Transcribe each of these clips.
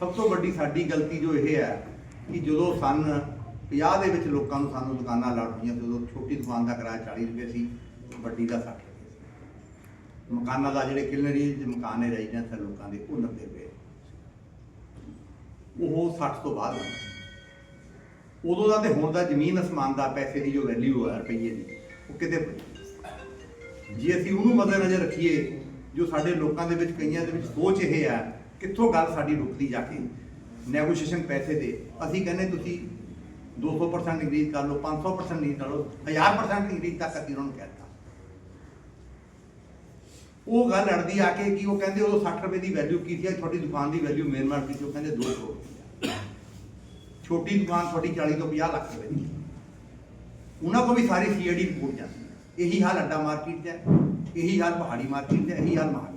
ਸਭ ਤੋਂ ਵੱਡੀ ਸਾਡੀ ਗਲਤੀ ਜੋ ਇਹ ਹੈ ਕਿ ਜਦੋਂ ਸਨ 50 ਦੇ ਵਿੱਚ ਲੋਕਾਂ ਨੂੰ ਸਾਨੂੰ ਦੁਕਾਨਾਂ ਲਾਉਣੀਆਂ ਸੀ, ਉਦੋਂ ਛੋਟੀ ਦੁਕਾਨ ਦਾ ਕਿਰਾਇਆ 40 ਰੁਪਏ ਸੀ, ਵੱਡੀ ਦਾ 60 ਰੁਪਏ ਸੀ। ਮਕਾਨਾਂ ਦਾ ਜਿਹੜੇ ਕਿਲਨਰੀ ਮਕਾਨ ਨੇ ਰੈਜ਼ੀਡੈਂਸ ਹੈ ਲੋਕਾਂ ਦੇ, ਉਹ 90 ਰੁਪਏ। ਉਹ 60 ਤੋਂ ਬਾਅਦ ਉਦੋਂ ਦਾ ਤੇ ਹੁਣ ਦਾ ਜ਼ਮੀਨ ਅਸਮਾਨ ਦਾ, ਪੈਸੇ ਦੀ ਜੋ ਵੈਲਿਊ ਹੈ ਰੁਪਈਏ ਦੀ, ਉਹ ਕਿਤੇ ਪਈ। ਜੇ ਅਸੀਂ ਉਹਨੂੰ ਮੱਦੇਨਜ਼ਰ ਰੱਖੀਏ, ਜੋ ਸਾਡੇ ਲੋਕਾਂ ਦੇ ਵਿੱਚ ਕਈਆਂ ਦੇ ਵਿੱਚ ਸੋਚ ਇਹ ਹੈ ਕਿੱਥੋਂ ਗੱਲ ਸਾਡੀ ਰੁਕਦੀ ਜਾ ਕੇ? ਨੈਗੋਸ਼ੀਏਸ਼ਨ ਪੈਸੇ ਦੇ। ਅਸੀਂ ਕਹਿੰਦੇ, ਤੁਸੀਂ 200% ਇੰਕਰੀਜ਼ ਕਰ ਲਓ 500% ਨਹੀਂ ਕਰ ਲਓ 1000% ਇੰਕਰੀਜ਼ ਤੱਕ ਅਸੀਂ ਉਹਨਾਂ ਨੂੰ ਕਹਿਤਾ ਉਹ ਗੱਲ ਅੜਦੀ ਆ ਕੇ ਕਿ ਉਹ ਕਹਿੰਦੇ, ਉਹ 60 ਰੁਪਏ ਦੀ ਵੈਲਿਊ ਕੀ ਸੀ? ਤੁਹਾਡੀ ਦੁਕਾਨ ਦੀ ਵੈਲਿਊ ਮੇਨ ਮਾਰਕੀਟ 'ਚ ਉਹ ਕਹਿੰਦੇ 2 ਕਰੋੜ ਰੁਪਈਆ ਛੋਟੀ ਦੁਕਾਨ ਤੁਹਾਡੀ 40 ਤੋਂ 50 ਲੱਖ ਰੁਪਏ ਦੀ। ਉਹਨਾਂ ਕੋਲ ਵੀ ਸਾਰੀ ਸੀਆਈਡੀ ਰਿਪੋਰਟ ਜਾਂਦੀ ਇਹੀ ਹਾਲ ਅੱਡਾ ਮਾਰਕੀਟ 'ਚ ਹੈ, ਇਹੀ ਹਾਲ ਪਹਾੜੀ ਮਾਰਕੀਟ 'ਚ ਹੈ, ਇਹੀ ਹਾਲ ਮਹਾਲੀ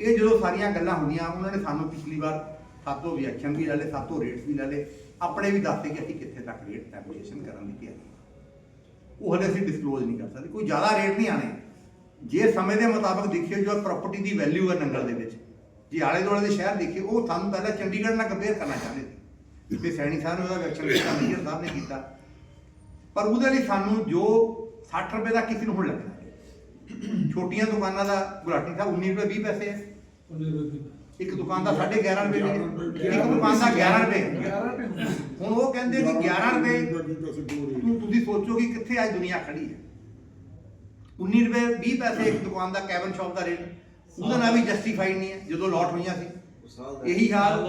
ਇਹ ਜਦੋਂ ਸਾਰੀਆਂ ਗੱਲਾਂ ਹੁੰਦੀਆਂ, ਉਹਨਾਂ ਨੇ ਸਾਨੂੰ ਪਿਛਲੀ ਵਾਰ ਸਾਤੋਂ ਵੀ ਐਕਸ਼ਨ ਵੀ ਲੈ ਲਏ, ਸਾਤੋਂ ਰੇਟਸ ਵੀ ਲੈ ਲਏ। ਆਪਣੇ ਵੀ ਦੱਸਦੇ ਕਿ ਅਸੀਂ ਕਿੱਥੇ ਤੱਕ ਰੇਟ ਨੈਗੋਸ਼ੀਏਸ਼ਨ ਕਰਨ ਦੀ ਤਿਆਰੀ ਉਹ ਹਲੇ ਅਸੀਂ ਡਿਸਕਲੋਜ਼ ਨਹੀਂ ਕਰ ਸਕਦੇ। ਕੋਈ ਜ਼ਿਆਦਾ ਰੇਟ ਨਹੀਂ ਆਣੇ ਜੇ ਸਮੇਂ ਦੇ ਮੁਤਾਬਕ ਦੇਖੀਏ ਜੋ ਪ੍ਰਾਪਰਟੀ ਦੀ ਵੈਲਿਊ ਹੈ ਨੰਗਲ ਦੇ ਵਿੱਚ, ਜੇ ਆਲੇ ਦੁਆਲੇ ਦੇ ਸ਼ਹਿਰ ਦੇਖੀਏ ਉਹ ਸਾਨੂੰ ਪਹਿਲਾਂ ਚੰਡੀਗੜ੍ਹ ਨਾਲ ਕੰਪੇਅਰ ਕਰਨਾ ਚਾਹੁੰਦੇ ਸੀ। ਤੇ ਸੈਣੀ ਸਾਹਿਬ ਨੇ ਉਹਦਾ ਐਕਸ਼ਨ ਕੀਤਾ ਮੇਜਰ ਸਾਹਿਬ ਨੇ ਕੀਤਾ। ਪਰ ਉਹਦੇ ਲਈ ਸਾਨੂੰ ਜੋ 60 ਰੁਪਏ ਦਾ ਕਿਸੇ ਨੂੰ ਹੁਣ ਲੱਗਣਾ ਛੋਟੀਆਂ ਦੁਕਾਨਾਂ ਦਾ ਗੁਲਾਟੀ ਸਾਹਿਬ 19 ਰੁਪਏ 20 ਪੈਸੇ ਹੈ। ਇੱਕ ਦੁਕਾਨ ਦਾ 11.5 ਰੁਪਏ ਨੇ ਇੱਕ ਦੁਕਾਨ ਦਾ 11 ਰੁਪਏ ਹੁਣ ਉਹ ਕਹਿੰਦੇ ਕਿ 11 ਰੁਪਏ ਤੂੰ ਤੁਸੀਂ ਸੋਚੋ ਕਿ ਕਿੱਥੇ ਅੱਜ ਦੁਨੀਆ ਖੜੀ ਹੈ। 19 ਰੁਪਏ 20 ਪੈਸੇ ਇੱਕ ਦੁਕਾਨ ਦਾ ਕੈਬਨ ਸ਼ਾਪ ਦਾ ਰੇਟ। ਉਹਦਾ ਨਾਲ ਵੀ ਜਸਟੀਫਾਈਡ ਨਹੀਂ ਹੈ ਜਦੋਂ ਲੋਟ ਹੋਈਆਂ ਸੀ। ਇਹੀ ਹਾਲ।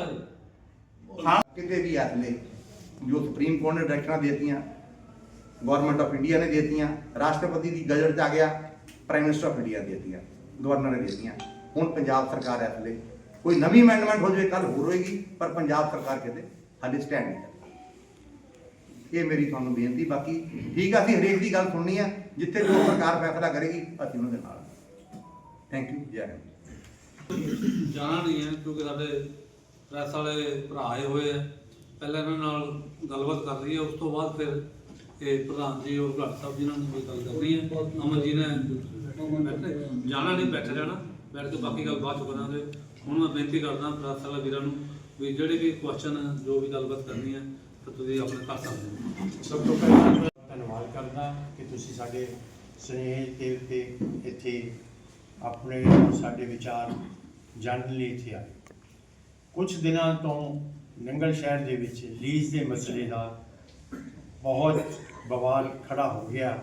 ਹਾਂ ਕਿਤੇ ਵੀ ਆਸਲੇ ਜੋ ਸੁਪਰੀਮ ਕੋਰਟ ਨੇ ਡਾਇਰੈਕਟਰਾਂ ਦੇ ਦਿੱਤੀਆਂ ਗਵਰਨਮੈਂਟ ਆਫ ਇੰਡੀਆ ਨੇ ਦਿੱਤੀਆਂ ਰਾਸ਼ਟਰਪਤੀ ਦੀ ਗਜ਼ਟ 'ਚ ਆ ਗਿਆ। ਪ੍ਰਾਈਮ ਮਿਨਿਸਟਰ ਆਫ ਇੰਡੀਆ ਦੇ ਦਿੱਤੀਆਂ, ਗਵਰਨਰ ਨੇ ਦੇ ਦਿੱਤੀਆਂ। ਹੁਣ ਪੰਜਾਬ ਸਰਕਾਰ ਇਸ ਲਈ ਕੋਈ ਨਵੀਂ ਅਮੈਂਡਮੈਂਟ ਹੋ ਜਾਵੇ ਕੱਲ ਹੋਰ ਹੋਏਗੀ, ਪਰ ਪੰਜਾਬ ਸਰਕਾਰ ਕਿਤੇ ਹਾਲੇ ਸਟੈਂਡ ਨਹੀਂ ਕਰਦੀ। ਇਹ ਮੇਰੀ ਤੁਹਾਨੂੰ ਬੇਨਤੀ, ਬਾਕੀ ਠੀਕ ਆ, ਅਸੀਂ ਹਰੇਕ ਦੀ ਗੱਲ ਸੁਣਨੀ ਆ, ਜਿੱਥੇ ਜੋ ਸਰਕਾਰ ਫੈਸਲਾ ਕਰੇਗੀ, ਅਸੀਂ ਉਹਨਾਂ ਦੇ ਨਾਲ। ਥੈਂਕ ਯੂ ਜੈ ਹਿੰਦ। ਜਾਣਾ ਨਹੀਂ ਹੈ, ਕਿਉਂਕਿ ਸਾਡੇ ਪ੍ਰੈਸ ਵਾਲੇ ਭਰਾ ਆਏ ਹੋਏ ਆ। ਪਹਿਲਾਂ ਇਹਨਾਂ ਨਾਲ ਗੱਲਬਾਤ ਕਰ ਰਹੀ ਹੈ ਉਸ ਤੋਂ ਬਾਅਦ ਫਿਰ ਇਹ ਪ੍ਰਧਾਨ ਜੀ, ਉਹ ਭਗਤ ਸਾਹਿਬ ਜੀ ਨਾਲ ਵੀ ਗੱਲ ਕਰਨੀ ਹੈ ਅਮਨ ਜੀ ਨੇ ਜਾਣਾ ਨਹੀਂ, ਬੈਠ ਜਾਣਾ। ਬੈਠ ਕੇ ਬਾਕੀ ਗੱਲ ਬਾਅਦ ਚ ਕਰਾਂਗੇ। ਹੁਣ ਮੈਂ ਬੇਨਤੀ ਕਰਦਾ ਪ੍ਰੈਸ ਵੀਰਾਂ ਨੂੰ ਵੀ ਜਿਹੜੇ ਵੀ ਕੁਐਸਚਨ ਜੋ ਵੀ ਗੱਲਬਾਤ ਕਰਨੀ ਹੈ, ਤਾਂ ਤੁਸੀਂ ਆਪਣੇ ਕਰ ਸਕਦੇ ਹੋ ਸਭ ਤੋਂ ਪਹਿਲਾਂ ਮੈਂ ਧੰਨਵਾਦ ਕਰਦਾ ਕਿ ਤੁਸੀਂ ਸਾਡੇ ਸੁਨੇਹੇ ਦੇ ਉੱਤੇ ਇੱਥੇ ਆਪਣੇ ਸਾਡੇ ਵਿਚਾਰ ਜਾਣਨ ਲਈ ਇੱਥੇ ਆਏ। ਕੁਝ ਦਿਨਾਂ ਤੋਂ ਨੰਗਲ ਸ਼ਹਿਰ ਦੇ ਵਿੱਚ ਲੀਜ਼ ਦੇ ਮਸਲੇ ਦਾ ਬਹੁਤ ਬਵਾਲ ਖੜਾ ਹੋ ਗਿਆ।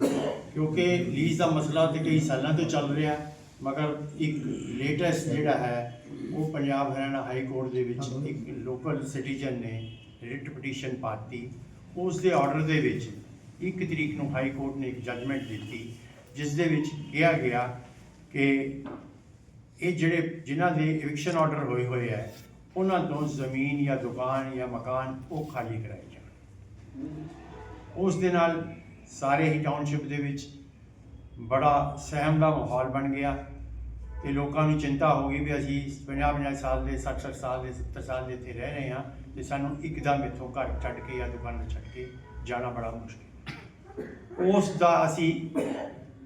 ਕਿਉਂਕਿ ਲੀਜ਼ ਦਾ ਮਸਲਾ ਤੇ ਕਈ ਸਾਲਾਂ ਤੋਂ ਚੱਲ ਰਿਹਾ ਮਗਰ ਇੱਕ ਲੇਟੈਸਟ ਜਿਹੜਾ ਹੈ ਉਹ ਪੰਜਾਬ ਹਰਿਆਣਾ ਹਾਈ ਕੋਰਟ ਦੇ ਵਿੱਚ ਇੱਕ ਲੋਕਲ ਸਿਟੀਜ਼ਨ ਨੇ ਰਿਟ ਪਟੀਸ਼ਨ ਪਾਤੀ। ਉਸ ਦੇ ਆਰਡਰ ਦੇ ਵਿੱਚ ਇੱਕ ਤਰੀਕ ਨੂੰ ਹਾਈ ਕੋਰਟ ਨੇ ਇੱਕ ਜੱਜਮੈਂਟ ਦਿੱਤੀ ਜਿਸ ਦੇ ਵਿੱਚ ਕਿਹਾ ਗਿਆ ਕਿ ਇਹ ਜਿਹੜੇ ਜਿਨ੍ਹਾਂ ਦੇ ਇਵਿਕਸ਼ਨ ਆਰਡਰ ਹੋਏ ਹੋਏ ਹੈ ਉਹਨਾਂ ਤੋਂ ਜ਼ਮੀਨ ਜਾਂ ਦੁਕਾਨ ਜਾਂ ਮਕਾਨ ਉਹ ਖਾਲੀ ਕਰਾਏ ਜਾਣ। ਉਸ ਦੇ ਨਾਲ ਸਾਰੇ ਹੀ ਟਾਊਨਸ਼ਿਪ ਦੇ ਵਿੱਚ ਬੜਾ ਸਹਿਮ ਦਾ ਮਾਹੌਲ ਬਣ ਗਿਆ ਤੇ ਲੋਕਾਂ ਨੂੰ ਚਿੰਤਾ ਹੋ ਗਈ ਵੀ ਅਸੀਂ 50 50 ਸਾਲ ਦੇ 60 60 ਸਾਲ ਦੇ 70 ਸਾਲ ਦੇ ਇੱਥੇ ਰਹਿ ਰਹੇ ਹਾਂ ਤੇ ਸਾਨੂੰ ਇੱਕਦਮ ਇੱਥੋਂ ਘਰ ਛੱਡ ਕੇ ਜਾਂ ਦੁਕਾਨ ਛੱਡ ਕੇ ਜਾਣਾ ਬੜਾ ਮੁਸ਼ਕਿਲ। ਉਸ ਦਾ ਅਸੀਂ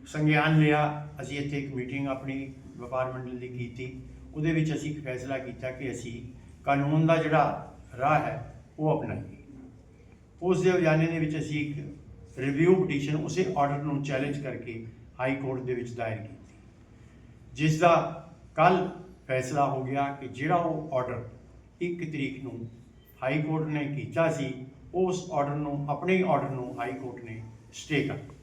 ਸੰਗਿਆਨ ਲਿਆ, ਅਸੀਂ ਇੱਥੇ ਇੱਕ ਮੀਟਿੰਗ ਆਪਣੀ ਵਪਾਰ ਮੰਡਲ ਦੀ ਕੀਤੀ। ਉਹਦੇ ਵਿੱਚ ਅਸੀਂ ਇੱਕ ਫੈਸਲਾ ਕੀਤਾ ਕਿ ਅਸੀਂ ਕਾਨੂੰਨ ਦਾ ਜਿਹੜਾ ਰਾਹ ਹੈ, ਉਹ ਅਪਣਾਈਏ। ਉਸ ਦੇ ਵਿਚਾਲੇ ਦੇ ਵਿੱਚ ਅਸੀਂ ਇੱਕ ਰਿਵਿਊ ਪਟੀਸ਼ਨ ਉਸੇ ਆਰਡਰ ਨੂੰ ਚੈਲੰਜ ਕਰਕੇ ਹਾਈ ਕੋਰਟ ਦੇ ਵਿੱਚ ਦਾਇਰ ਕੀਤੀ ਜਿਸ ਦਾ ਕੱਲ ਫੈਸਲਾ ਹੋ ਗਿਆ ਕਿ ਜਿਹੜਾ ਉਹ ਆਰਡਰ 1 ਤਰੀਕ ਨੂੰ ਹਾਈ ਕੋਰਟ ਨੇ ਕੀਤਾ ਸੀ, ਉਸ ਆਰਡਰ ਨੂੰ, ਆਪਣੇ ਹੀ ਆਰਡਰ ਨੂੰ ਹਾਈ ਕੋਰਟ ਨੇ ਸਟੇ ਕਰ ਦਿੱਤਾ।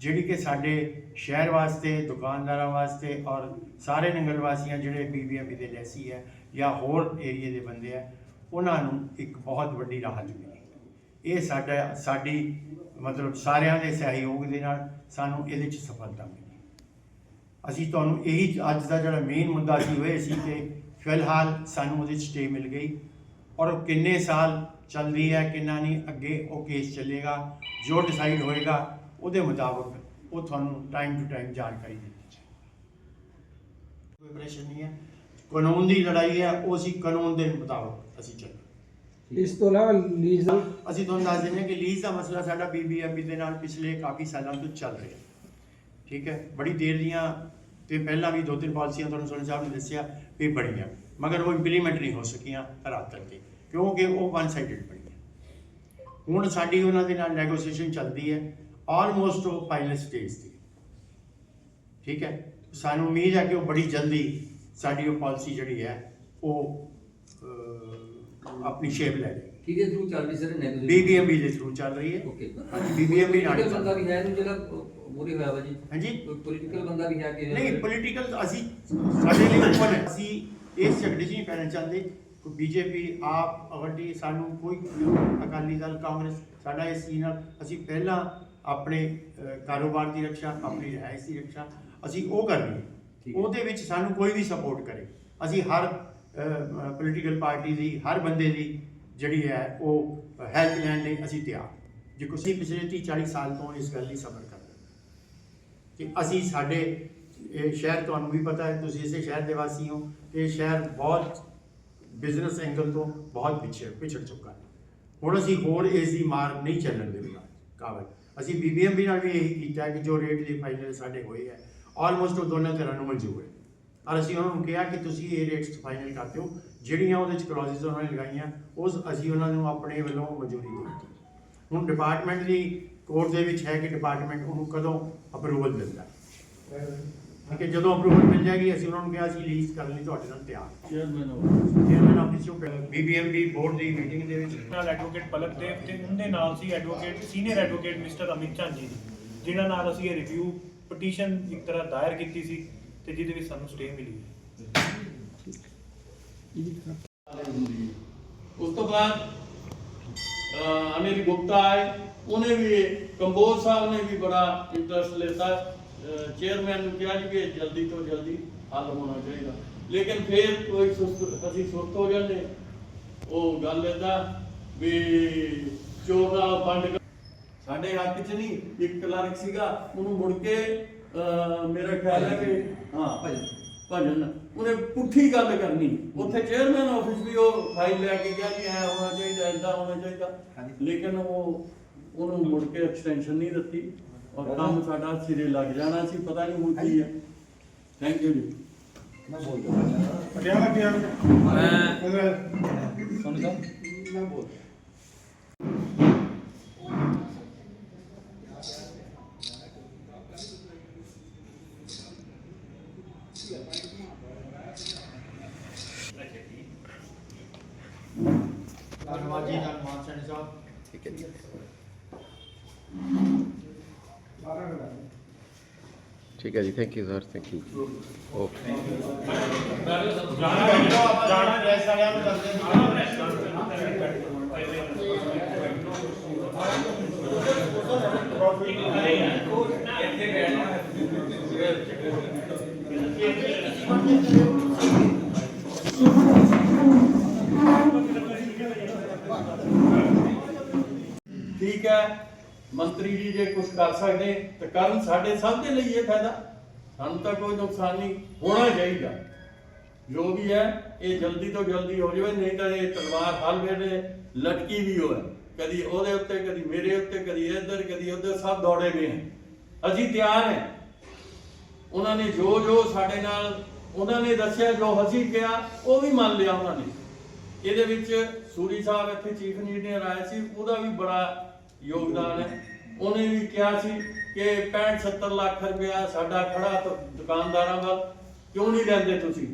ਜਿਹੜੀ ਕਿ ਸਾਡੇ ਸ਼ਹਿਰ ਵਾਸਤੇ, ਦੁਕਾਨਦਾਰਾਂ ਵਾਸਤੇ ਔਰ ਸਾਰੇ ਨੰਗਲ ਵਾਸੀਆਂ, ਜਿਹੜੇ ਬੀਬੀਐਮਬੀ ਦੇ ਲੈਸੀ ਹੈ ਜਾਂ ਹੋਰ ਏਰੀਏ ਦੇ ਬੰਦੇ ਆ ਉਹਨਾਂ ਨੂੰ ਇੱਕ ਬਹੁਤ ਵੱਡੀ ਰਾਹਤ ਮਿਲੀ ਇਹ ਸਾਡਾ, ਸਾਡੀ ਮਤਲਬ ਸਾਰਿਆਂ ਦੇ ਸਹਿਯੋਗ ਦੇ ਨਾਲ ਸਾਨੂੰ ਇਹਦੇ 'ਚ ਸਫਲਤਾ ਮਿਲੀ। ਅਸੀਂ ਤੁਹਾਨੂੰ ਇਹੀ ਅੱਜ ਦਾ ਜਿਹੜਾ ਮੇਨ ਮੁੱਦਾ ਸੀ ਹੋਏ ਸੀ ਕਿ ਫਿਲਹਾਲ ਸਾਨੂੰ ਉਹਦੇ 'ਚ ਸਟੇ ਮਿਲ ਗਈ ਔਰ ਉਹ ਕਿੰਨੇ ਸਾਲ ਚੱਲ ਰਹੀ ਹੈ, ਕਿੰਨਾ ਨਹੀਂ, ਅੱਗੇ ਉਹ ਕੇਸ ਚੱਲੇਗਾ, ਜੋ ਡਿਸਾਈਡ ਹੋਏਗਾ, ਉਹਦੇ ਮੁਤਾਬਕ ਉਹ ਤੁਹਾਨੂੰ ਟਾਈਮ ਟੂ ਟਾਈਮ ਜਾਣਕਾਰੀ ਦਿੱਤੀ ਜਾਏ ਕੋਈ ਪ੍ਰੈਸ਼ਰ ਨਹੀਂ ਹੈ। ਕਾਨੂੰਨ ਦੀ ਲੜਾਈ ਹੈ, ਉਹ ਅਸੀਂ ਕਾਨੂੰਨ ਦੇ ਮੁਤਾਬਕ ਅਸੀਂ ਚੱਲਾਂਗੇ ਇਸ ਤੋਂ ਇਲਾਵਾ ਲੀਜ਼ ਦਾ ਅਸੀਂ ਤੁਹਾਨੂੰ ਦੱਸ ਦਿੰਦੇ ਹਾਂ ਕਿ ਲੀਜ਼ ਦਾ ਮਸਲਾ ਸਾਡਾ ਬੀਬੀਐਮਬੀ ਦੇ ਨਾਲ ਪਿਛਲੇ ਕਾਫੀ ਸਾਲਾਂ ਤੋਂ ਚੱਲ ਰਿਹਾ ਠੀਕ ਹੈ, ਬੜੀ ਦੇਰ ਦੀਆਂ ਤੇ ਪਹਿਲਾਂ ਵੀ ਦੋ ਤਿੰਨ ਪਾਲਿਸੀਆਂ ਤੁਹਾਨੂੰ ਸੁਣ ਸਾਹਿਬ ਨੇ ਦੱਸਿਆ ਵੀ ਬਣੀਆਂ, ਮਗਰ ਉਹ ਇੰਪਲੀਮੈਂਟ ਨਹੀਂ ਹੋ ਸਕੀਆਂ ਰਾਤ ਤੱਕ ਕਿਉਂਕਿ ਉਹ ਵਨ ਸਾਈਡਡ ਬਣੀਆਂ ਹੁਣ ਸਾਡੀ ਉਹਨਾਂ ਦੇ ਨਾਲ ਨੈਗੋਸੀਏਸ਼ਨ ਚੱਲਦੀ ਹੈ ਆਲਮੋਸਟ ਉਹ ਪਾਇਲਟ ਸਟੇਜ ਤੇ ਠੀਕ ਹੈ, ਸਾਨੂੰ ਉਮੀਦ ਹੈ ਕਿ ਉਹ ਬੜੀ ਜਲਦੀ ਸਾਡੀ ਉਹ ਪਾਲਿਸੀ ਜਿਹੜੀ ਹੈ, ਉਹ ਆਪਣੀ ਸ਼ੇਪ ਲੈ ਜਾਏਗੀ ਕਿਹਦੇ ਥਰੂ ਚੱਲ ਰਹੀ ਸਰ ਨੈਗੋਸ਼ੀਏਸ਼ਨ ਬੀਬੀਐਮਬੀ ਦੇ ਥਰੂ ਚੱਲ ਰਹੀ ਹੈ। ਓਕੇ ਬੀਬੀਐਮਬੀ ਨਾਲ ਬੰਦਾ ਚੱਲ ਵੀ ਹੈ। ਇਹਨੂੰ ਜਿਹੜਾ ਮੋਰੇ ਹੋਇਆ ਵਾ ਜੀ? ਹਾਂਜੀ। ਕੋਈ ਪੋਲੀਟੀਕਲ ਬੰਦਾ ਵੀ ਹੈ ਕਿ ਨਹੀਂ ਪੋਲੀਟੀਕਲ ਅਸੀਂ ਸਾਡੇ ਲਈ ਓਪਨ ਹੈ। ਅਸੀਂ ਇਸ ਝਗੜੇ 'ਚ ਨਹੀਂ ਪੈਣਾ ਚਾਹੁੰਦੇ। ਕੋਈ ਬੀਜੇਪੀ ਆਪ ਅਵੰਡੀ ਸਾਨੂੰ ਕੋਈ ਅਕਾਲੀ ਦਲ ਕਾਂਗਰਸ ਸਾਡਾ ਇਸ ਚੀਜ਼ ਨਾਲ ਅਸੀਂ ਪਹਿਲਾਂ ਆਪਣੇ ਅਹ, ਕਾਰੋਬਾਰ ਦੀ ਰੱਖਿਆ ਆਪਣੀ ਰਿਹਾਇਸ਼ ਦੀ ਰੱਖਿਆ। ਅਸੀਂ ਉਹ ਕਰਨੀ ਹੈ। ਉਹਦੇ ਵਿੱਚ ਸਾਨੂੰ ਕੋਈ ਵੀ ਸਪੋਰਟ ਕਰੇ। ਅਸੀਂ ਹਰ ਪੋਲੀਟੀਕਲ ਪਾਰਟੀ ਦੀ, ਹਰ ਬੰਦੇ ਦੀ ਜਿਹੜੀ ਹੈ, ਉਹ ਹੈਲਪ ਲੈਣ ਲਈ ਅਸੀਂ ਤਿਆਰ। ਜੇ ਤੁਸੀਂ ਪਿਛਲੇ 30 40 ਸਾਲ ਤੋਂ ਇਸ ਗੱਲ ਲਈ ਸਬਰ ਕਰ ਰਹੇ ਹੋ ਕਿ ਅਸੀਂ ਸਾਡੇ, ਇਹ ਸ਼ਹਿਰ ਤੁਹਾਨੂੰ ਵੀ ਪਤਾ ਹੈ, ਤੁਸੀਂ ਇਸੇ ਸ਼ਹਿਰ ਦੇ ਵਾਸੀ ਹੋ ਕਿ ਇਹ ਸ਼ਹਿਰ ਬਹੁਤ ਬਿਜ਼ਨਸ ਐਂਗਲ ਤੋਂ ਬਹੁਤ ਪਿੱਛੇ, ਪਿਛੜ ਚੁੱਕਾ ਹੈ। ਹੁਣ ਅਸੀਂ ਹੋਰ ਇਸ ਦੀ ਮਾਰ ਨਹੀਂ ਚੱਲਣ ਦੇਵਾਂਗੇ ਕਾਬਲ। ਅਸੀਂ ਬੀਬੀਐਮਬੀ ਨਾਲ ਵੀ ਇਹੀ ਕੀਤਾ ਕਿ ਜੋ ਰੇਟ ਦੇ ਫਾਈਨਲ ਸਾਡੇ ਹੋਏ ਹੈ ਆਲਮੋਸਟ ਉਹ ਦੋਨਾਂ ਤਰ੍ਹਾਂ ਨੂੰ ਮਨਜ਼ੂਰ ਹੈ। ਔਰ ਅਸੀਂ ਉਹਨਾਂ ਨੂੰ ਕਿਹਾ ਕਿ ਤੁਸੀਂ ਇਹ ਰੇਟਸ ਫਾਈਨਲ ਕਰ ਦਿਓ ਜਿਹੜੀਆਂ ਉਹਦੇ ਚ ਕਲੌਜ਼ਸ ਉਹਨਾਂ ਨੇ ਲਗਾਈਆਂ ਉਸ ਅਸੀਂ ਉਹਨਾਂ ਨੂੰ ਆਪਣੇ ਵੱਲੋਂ ਮਨਜ਼ੂਰੀ ਦੇ ਦਿੱਤੀ। ਹੁਣ ਡਿਪਾਰਟਮੈਂਟ ਦੀ ਕੋਰਟ ਦੇ ਵਿੱਚ ਹੈ ਕਿ ਡਿਪਾਰਟਮੈਂਟ ਉਹਨੂੰ ਕਦੋਂ ਅਪਰੂਵਲ ਦਿੰਦਾ। ਹੈ ਕਿ ਜਦੋਂ ਅਪਰੂਵਲ ਮਿਲ ਜਾਏਗੀ ਅਸੀਂ ਉਹਨਾਂ ਨੂੰ ਕਿਹਾ ਅਸੀਂ ਲੀਜ਼ ਕਰਨ ਲਈ ਤੁਹਾਡੇ ਨਾਲ ਤਿਆਰ chairman chairman of this BBMB board the meeting ਦੇ ਵਿੱਚ। ਨਾਲ ਐਡਵੋਕੇਟ ਪਲਕ ਦੇਵ ਤੇ ਉਹਦੇ ਨਾਲ ਸੀ advocate senior advocate mister Amit Chandi ji ਜਿਨ੍ਹਾਂ ਨਾਲ ਅਸੀਂ ਇਹ ਰਿਵਿਊ ਪਟੀਸ਼ਨ ਇੱਕ ਤਰ੍ਹਾਂ ਦਾਇਰ ਕੀਤੀ ਸੀ। ਤੇ ਜਿਹਦੇ ਵਿੱਚ ਸਾਨੂੰ ਸਟੇ ਮਿਲੀ ਹੈ। ਉਸ ਤੋਂ ਬਾਅਦ ਅਹ, ਗੁਪਤਾ ਆਏ। ਉਹਨੇ ਵੀ ਕੰਬੋਜ ਸਾਹਿਬ ਨੇ ਵੀ ਬੜਾ ਇੰਟਰਸਟ ਲੈਤਾ। ਚੇਅਰਮੈਨ ਨੂੰ ਕਿਹਾ ਜੀ ਕਿ ਜਲਦੀ ਤੋਂ ਜਲਦੀ ਹੱਲ ਹੋਣਾ ਚਾਹੀਦਾ। ਲੇਕਿਨ ਫਿਰ ਕੋਈ ਸੁਸਤ ਅਸੀਂ ਸੁਸਤ ਹੋ ਜਾਂਦੇ। ਉਹ ਗੱਲ ਇਹਦਾ ਵੀ ਚੋਰ ਦਾ ਸਾਡੇ ਹੱਕ 'ਚ ਨਹੀਂ ਇੱਕ ਕਲਰਕ ਸੀਗਾ ਉਹਨੂੰ ਮੁੜ ਕੇ ਅਹ, ਮੇਰਾ ਖਿਆਲ ਹੈ ਕਿ ਹਾਂ ਭਜਨ। ਭਜਨ ਉਹਨੇ ਪੁੱਠੀ ਗੱਲ ਕਰਨੀ। ਉੱਥੇ ਚੇਅਰਮੈਨ ਆਫਿਸ ਵੀ ਉਹ ਫਾਈਲ ਲੈ ਕੇ ਗਿਆ ਜੀ ਐ ਹੋਣਾ ਚਾਹੀਦਾ ਐਦਾਂ ਹੋਣਾ ਚਾਹੀਦਾ। ਲੇਕਿਨ ਉਹ ਉਹਨੂੰ ਮੁੜ ਕੇ ਐਕਸਟੈਂਸ਼ਨ ਨਹੀਂ ਦਿੱਤੀ। ਔਰ ਕੰਮ ਸਾਡਾ ਸਿਰੇ ਲੱਗ ਜਾਣਾ ਸੀ ਪਤਾ ਨਹੀਂ ਹੁਣ ਕੀ ਹੈ। ਥੈਂਕ ਯੂ ਜੀ। ਮੈਂ ਬੋਲ ਦਿੰਦਾ। ਪਟਿਆਲਾ ਪਟਿਆਲਾ ਮੈਂ ਸੁਣ ਮੈਂ ਬੋਲ ਧੰਨਵਾਦ ਜੀ ਧੰਨਵਾਦ ਸੈਣੀ ਸਾਹਿਬ ਠੀਕ ਹੈ ਜੀ thank you sir thank you okay ਜਾਣਾ ਪ੍ਰੈਸ ਵਾਲਿਆਂ ਨੂੰ ਦੱਸ ਠੀਕ ਜੀ ਜੇ ਕੁਝ ਕਰ ਸਕਦੇ, ਤਾਂ ਕਰਨ ਸਾਡੇ ਸਭ ਦੇ ਲਈ ਇਹ ਫਾਇਦਾ। ਸਾਨੂੰ ਤਾਂ ਕੋਈ ਨੁਕਸਾਨ ਨਹੀਂ, ਹੋਣਾ ਚਾਹੀਦਾ। ਜੋ ਵੀ ਹੈ, ਇਹ ਜਲਦੀ ਤੋਂ ਜਲਦੀ ਹੋ ਜਾਵੇ, ਨਹੀਂ ਤਾਂ ਇਹ ਤਲਵਾਰ ਹਲ ਵੇਲੇ ਲਟਕੀ ਵੀ ਹੋਏ ਕਦੀ ਉਹਦੇ ਉੱਤੇ, ਕਦੀ ਮੇਰੇ ਉੱਤੇ, ਕਦੀ ਇੱਧਰ, ਕਦੀ ਉੱਧਰ, ਸਭ ਦੌੜੇ ਵੀ ਅਸੀਂ ਤਿਆਰ ਹਾਂ। ਉਹਨਾਂ ਨੇ ਜੋ ਜੋ ਸਾਡੇ ਨਾਲ, ਉਹਨਾਂ ਨੇ ਦੱਸਿਆ, ਜੋ ਅਸੀਂ ਕਿਹਾ, ਉਹ ਵੀ ਮੰਨ ਲਿਆ ਉਹਨਾਂ ਨੇ। ਇਹਦੇ ਵਿੱਚ ਸੂਰੀ ਸਾਹਿਬ ਇੱਥੇ ਚੀਫ ਇੰਜੀਨੀਅਰ ਆਏ ਸੀ, ਉਹਦਾ ਵੀ ਬੜਾ ਯੋਗਦਾਨ ਹੈ। ਉਹਨੇ ਵੀ ਕਿਹਾ ਸੀ ਕਿ 65 70 ਲੱਖ ਰੁਪਇਆ ਸਾਡਾ ਖੜਾ ਦੁਕਾਨਦਾਰਾਂ ਵੱਲ ਕਿਉਂ ਨਹੀਂ ਲੈਂਦੇ ਤੁਸੀਂ?